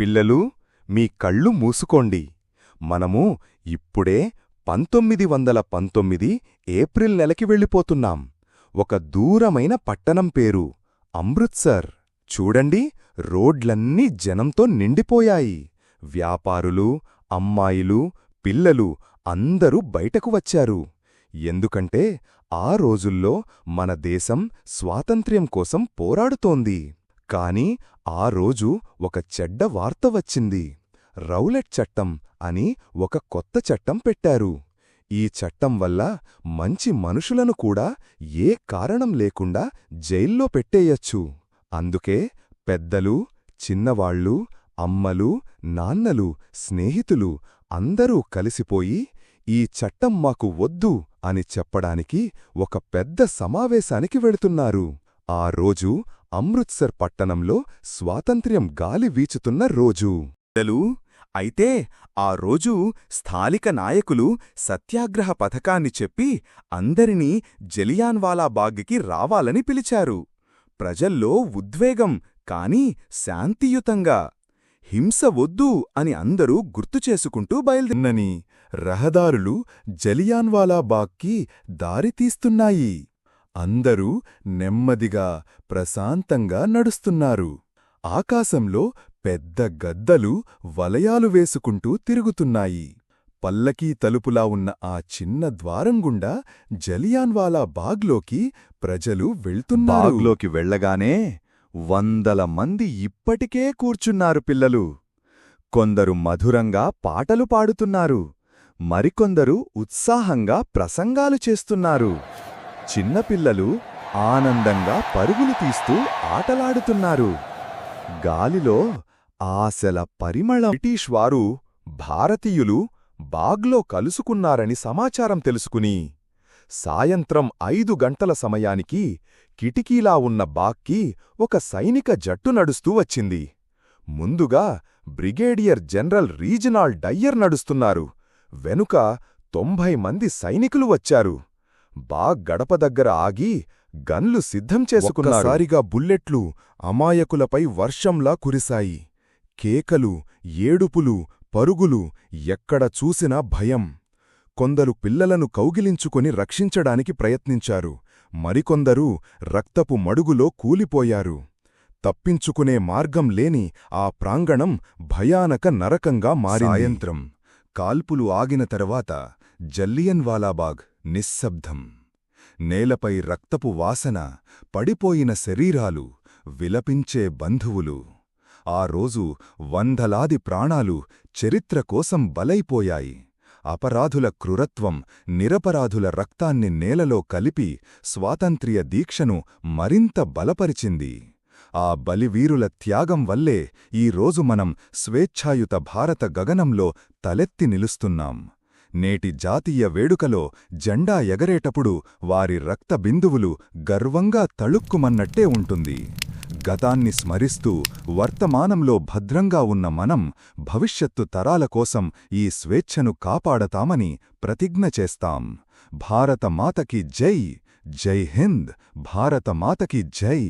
పిల్లలు మీ కళ్ళు మూసుకోండి. మనము ఇప్పుడే పంతొమ్మిది వందల పంతొమ్మిది ఏప్రిల్ నెలకి వెళ్ళిపోతున్నాం. ఒక దూరమైన పట్టణం పేరు అమృత్సర్. చూడండి రోడ్లన్నీ జనంతో నిండిపోయాయి. వ్యాపారులు అమ్మాయిలు పిల్లలు అందరూ బయటకు వచ్చారు. ఎందుకంటే ఆ రోజుల్లో మన దేశం స్వాతంత్ర్యం కోసం పోరాడుతోంది. కాని ఆ రోజు ఒక చెడ్డ వార్త వచ్చింది. రౌలెట్ చట్టం అని ఒక కొత్త చట్టం పెట్టారు. ఈ చట్టం వల్ల మంచి మనుషులను కూడా ఏ కారణం లేకుండా జైల్లో పెట్టేయచ్చు. అందుకే పెద్దలు చిన్నవాళ్ళు అమ్మలు నాన్నలు స్నేహితులు అందరూ కలిసిపోయి ఈ చట్టం మాకు వద్దు అని చెప్పడానికి ఒక పెద్ద సమావేశానికి వెళుతున్నారు. ఆ రోజు అమృత్సర్ పట్టణంలో స్వాతంత్ర్యం గాలి వీచుతున్న రోజు. పెద్దలు అయితే ఆ రోజు స్థానిక నాయకులు సత్యాగ్రహ పథకాన్ని చెప్పి అందరినీ జలియాన్వాలా బాగ్కి రావాలని పిలిచారు. ప్రజల్లో ఉద్వేగం కాని శాంతియుతంగా హింస వద్దు అని అందరూ గుర్తుచేసుకుంటూ బయలుదేరినని రహదారులు జలియాన్వాలా బాగ్కి దారితీస్తున్నాయి అందరూ నెమ్మదిగా ప్రశాంతంగా నడుస్తున్నారు. ఆకాశంలో పెద్ద గద్దలు వలయాలు వేసుకుంటూ తిరుగుతున్నాయి. పల్లకీ తలుపులా ఉన్న ఆ చిన్న ద్వారం గుండా జలియాన్వాలా బాగ్లోకి ప్రజలు వెళ్తున్నారు. బాగ్లోకి వెళ్ళగానే వందల మంది ఇప్పటికే కూర్చున్నారు పిల్లలు. కొందరు మధురంగా పాటలు పాడుతున్నారు. మరికొందరు ఉత్సాహంగా ప్రసంగాలు చేస్తున్నారు. చిన్నపిల్లలు ఆనందంగా పరుగులు తీస్తూ ఆటలాడుతున్నారు. గాలిలో ఆశల పరిమళం. బ్రిటీష్ వారు భారతీయులు బాగ్లో కలుసుకున్నారని సమాచారం తెలుసుకుని సాయంత్రం ఐదు గంటల సమయానికి కిటికీలా ఉన్న బాగ్కి ఒక సైనిక జట్టు నడుస్తూ వచ్చింది. ముందుగా బ్రిగేడియర్ జనరల్ రీజనాల్ డయ్యర్ నడుస్తున్నారు. వెనుక తొంభై మంది సైనికులు వచ్చారు. బాగ్ గడప దగ్గర ఆగి గన్లు సిద్ధం చేసుకున్నారు ఒక్కసారిగా బుల్లెట్లు అమాయకులపై వర్షంలా కురిశాయి. కేకలు ఏడుపులు పరుగులు ఎక్కడ చూసినా భయం. కొందరు పిల్లలను కౌగిలించుకొని రక్షించడానికి ప్రయత్నించారు. మరికొందరు రక్తపు మడుగులో కూలిపోయారు. తప్పించుకునే మార్గం లేని ఆ ప్రాంగణం భయానక నరకంగా మారి సాయంత్రం కాల్పులు ఆగిన తరువాత జల్లియన్వాలాబాగ్ నిశ్శబ్దం. నేలపై రక్తపు వాసన పడిపోయిన శరీరాలు విలపించే బంధువులు. ఆ రోజు వందలాది ప్రాణాలు చరిత్ర కోసం బలైపోయాయి. అపరాధుల క్రూరత్వం నిరపరాధుల రక్తాన్ని నేలలో కలిపి స్వాతంత్ర్య దీక్షను మరింత బలపరిచింది. ఆ బలివీరుల త్యాగం వల్లే ఈరోజు మనం స్వేచ్ఛాయుత భారత గగనంలో తలెత్తి నిలుస్తున్నాం. నేటి జాతీయ వేడుకలో జెండా ఎగరేటప్పుడు వారి రక్త బిందువులు గర్వంగా తళుక్కుమన్నట్టే ఉంటుంది. గతాన్ని స్మరిస్తూ వర్తమానంలో భద్రంగా ఉన్న మనం భవిష్యత్తు తరాల కోసం ఈ స్వేచ్ఛను కాపాడతామని ప్రతిజ్ఞ చేస్తాం. భారతమాతకి జై! జై హింద్! భారతమాతకి జై!